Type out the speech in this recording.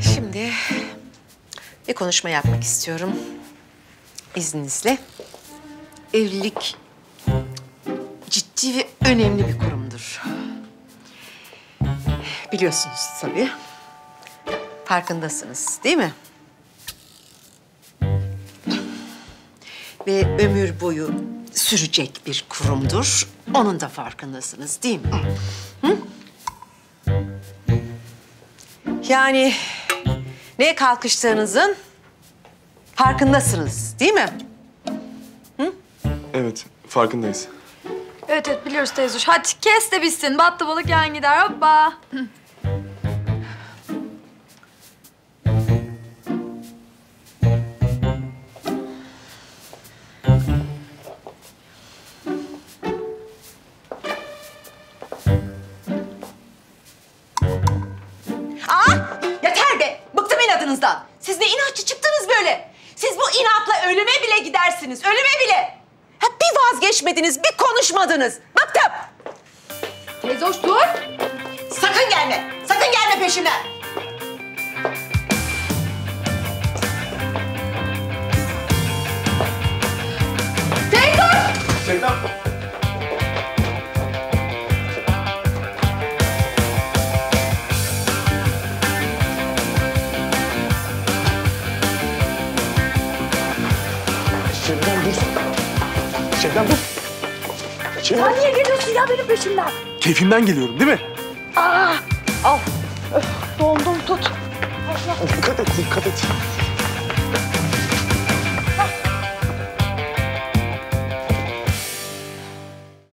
Şimdi bir konuşma yapmak istiyorum. İzninizle. Evlilik ciddi ve önemli bir kurumdur. Biliyorsunuz tabii. Farkındasınız değil mi? Ve ömür boyu sürecek bir kurumdur. Onun da farkındasınız değil mi? Hı? Yani neye kalkıştığınızın farkındasınız değil mi? Evet, farkındayız. Evet evet biliyoruz teyze. Hadi kes de bitsin. Battı balık yan gider hoppa. Aa! İnadınızdan. Siz ne inatçı çıktınız böyle. Siz bu inatla ölüme bile gidersiniz, ölüme bile. Ha, bir vazgeçmediniz, bir konuşmadınız. Bıktım. Teyze hoş dur. Sakın gelme, sakın gelme peşimden. Şebnem dur. Şebnem dur. Şebnem. Niye geliyorsun ya benim peşimden? Keyfimden geliyorum değil mi? Dondum tut. Dikkat et, dikkat et.